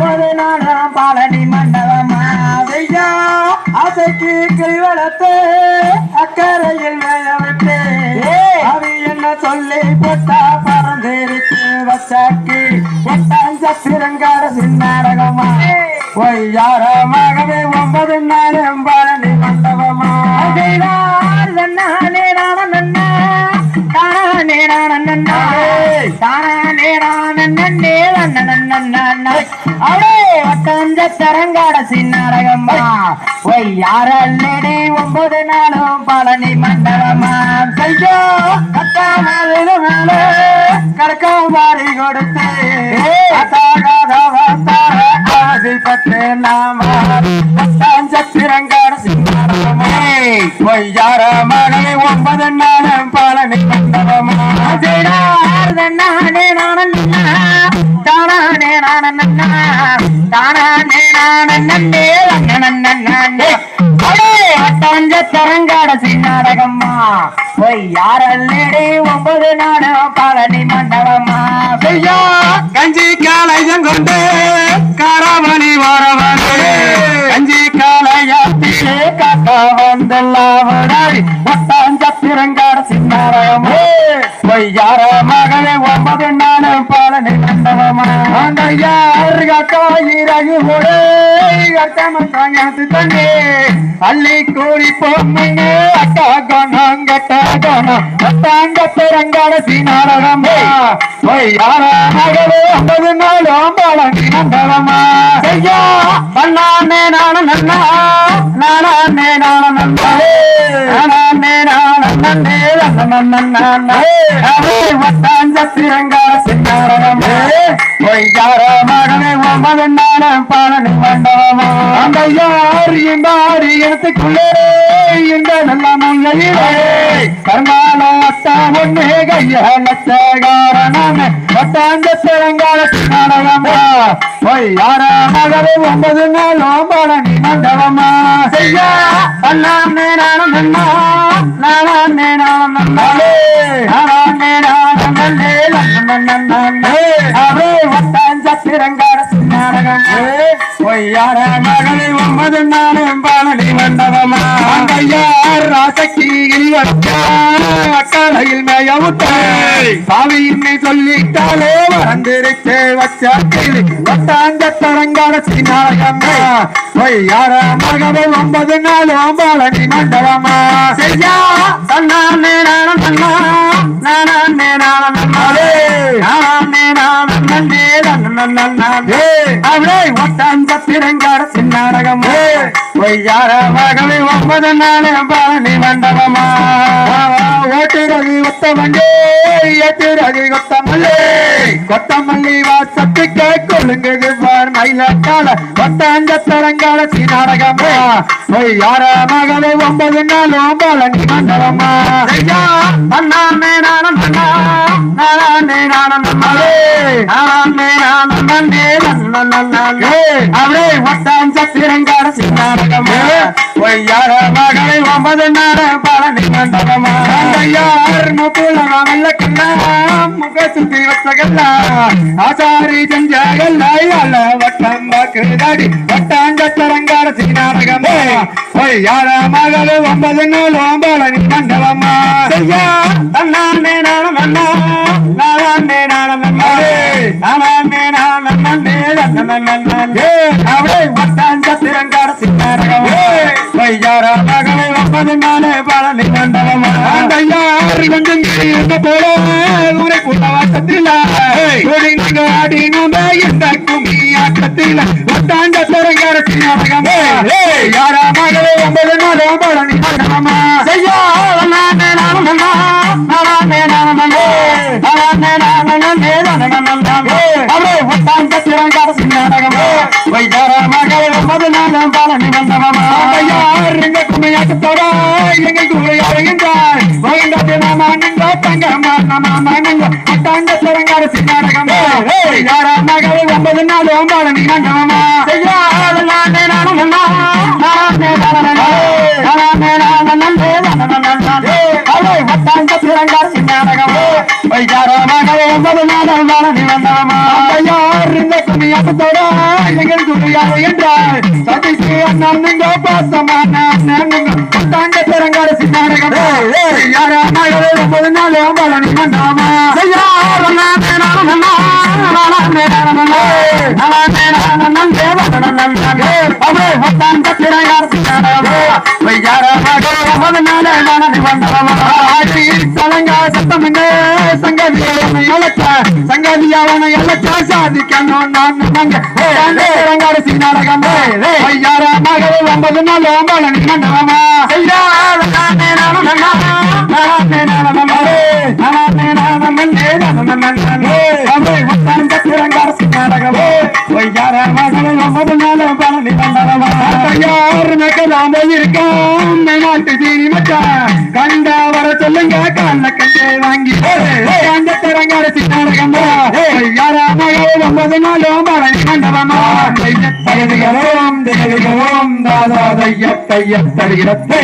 ஒன்பது நாளாம் பழனி மண்டபமா? ஐயா ஆசைக்கு கை வளர்த்து அக்கறையில் மேய விட்டு. அது என்ன சொல்லி போட்டா பறந்திருக்கு? வச்சாக்கி ஒட்டாஞ்ச சிறங்கார சின்னாடகமா ஒய்யாரமாகவே ஒன்பது நாளும் பழனி மண்டபமா அதைதான் நன்னானே நானநன்னா, தானானே நானநன்னா, தானானே நானநன்னே நன்னநன்னன்னா. அடே, ஒட்டஞ்ச தரங்காட சின்னாரகம்மா. ஒய் யாரல்லடி ஒன்பது நாளும் பழனி மண்டபமா. ஐயோ அக்கா மேல மேல. கடக்கா மாறி கொடுத்து. ஆசைப்பட்டு நாம. ஒட்டாஞ்ச சிறங்கார சின்னாடகமா ஒய்யார மகனை ஒன்பது நாளும் பழனி மண்டபமா. நானே நானே தானானே நானநன்னா, தானானே நானநன்னே நன்னநன்னே. அடே, தரங்காட சின்னாடகம்மா போய் யாரல்லடி ஒன்பது நாடு பழனி மண்டபமா ஐயா கஞ்சி காலையம் கொண்டு காராமணி வரவனே கஞ்சி காலையத்திலே காக்கா வந்துள்ளாவடாடி ஒட்டாஞ்ச பிறங்காட சின்னாரமே பொய்யார மகனே ஒன்பது நாளும் பழனி மண்டபமா அந்த யாரு காக்கா ஈரகு போடு கட்டமன் தாங்காத்து தண்ணி அள்ளி கூடி பொம்மைங்க அக்கா கோணம் கட்ட கோணம் ஒட்டாங்க பிறங்காட சீனாரமே பொய்யார மகளே ஒன்பது நாளும் பழனி மண்டபமா ஐயா அண்ணானே நானும் நன்னா. நானே நானும் நன்னாலே நானே ஒட்டாஞ்ச பிறங்காட சின்னாரமே பொய்யார மகளே ஒன்பது நாளும் பழனி மண்டபமா. அந்த யார் இந்த ஆரியத்துக்குள்ளே இந்த நல்ல மங்கையிலே கர்மால அத்தா ஒண்ணு கைய லட்சகாரணம் ஒட்டாந்த திறங்கால நாடகமா போய் யார ஒன்பது நாளும் பழனி மண்டபமா? செய்ய அண்ணாமே நானும் நன்னா நானே நானும் நன்னாலே நானே நானும் நன்னே நன்னே அவரே ஒட்டாந்த திறங்கால நாடகம் பொய்யார மகளை ஒன்பது நாளும் பழனி மண்டபமா அந்த யார் ராசக்கியில் அக்காலையில் மேயவுட்டாய் சாவியின்மை சொல்லிட்டாலே வந்திருச்சு வச்ச கிளி ஒட்டாந்த தரங்கால சீனாரகம்மா பொய்யார மகளை ஒன்பது நாளும் பழனி மண்டபமா? செய்யா! தன்னானே நானும் நன்னா. நானே நானும் நன்னாலே நானே நானும் நன்னே. நன்னே அவளை ஒட்டாந்த பிறங்கார சின்னாரகம்? பொய்யார மகளை ஒன்பது நாளே பழனி மண்டபமா? ஓட்டுறது ஒத்தமல்லி ஏற்றுறது கொத்தமல்லி. கொத்தமல்லி வாசத்துக்கு கொழுங்குது பார் மயிலக்கால ஒட்டாந்த தரங்கால சீனாரகமா பொய்யார மகளை ஒன்பது நாளும் பழனி மண்டபமா? அண்ணா நானே நம்மளே நானே நன்னே நன்னே அவளே ஒட்டாஞ்ச திரங்கார சின்னாரகமே பொய்யார மகளை ஒன்பது நாட பழனி மண்டபமா யார் முப்புல மாமல்ல முக சுத்தி வச்சகல்ல ஆசாரி ஜஞ்சகல்ல வட்டம் வாக்குதாடி ஒட்டாஞ்ச திரங்கார சின்னாரகமே பொய்யார மகளை ஒன்பது நாள் பழனி செய்யா தன்னானே நானும் அண்ணா. நானே நானும் நன்னாரே நானே நானும் அவளை ஒட்டாஞ்ச திரங்கார சின்னாரகமே வையார மகளை ஒன்பது நாளே பழனி மண்டபமா அந்த போல ஊரை ஆடி நம்ம ஆட்டத்தில் மகளை ஒன்பது நாளே பழனி மண்டபமா ஒன்பது நாளும் பழனி சின்னாரகம் வையார மகளை யார் இந்த அப்பத்தோட எங்கள் என்றார் சதிக்கு அண்ணன் நீங்க பாசமான தாங்க யாரா மகளே ஒன்பது நாள் பழனி மண்டாமா சங்கதியாவன எல்லச்சா சாதிக்கணும் நான் நாங்க சின்னாரகம் ஐயாரா மகளே ஒன்பது நாள் பழனி மண்டபமா கண்டா வர சொல்லுங்க. கண்ண கண்டே வாங்கி கண்ட திறங்கார கண்டா யாரா மகளே ஒன்பது நாளும் பழனி கண்டவமா தேவிகளோம் தேவிகளோம் தாதா தைய தருகிறத்தை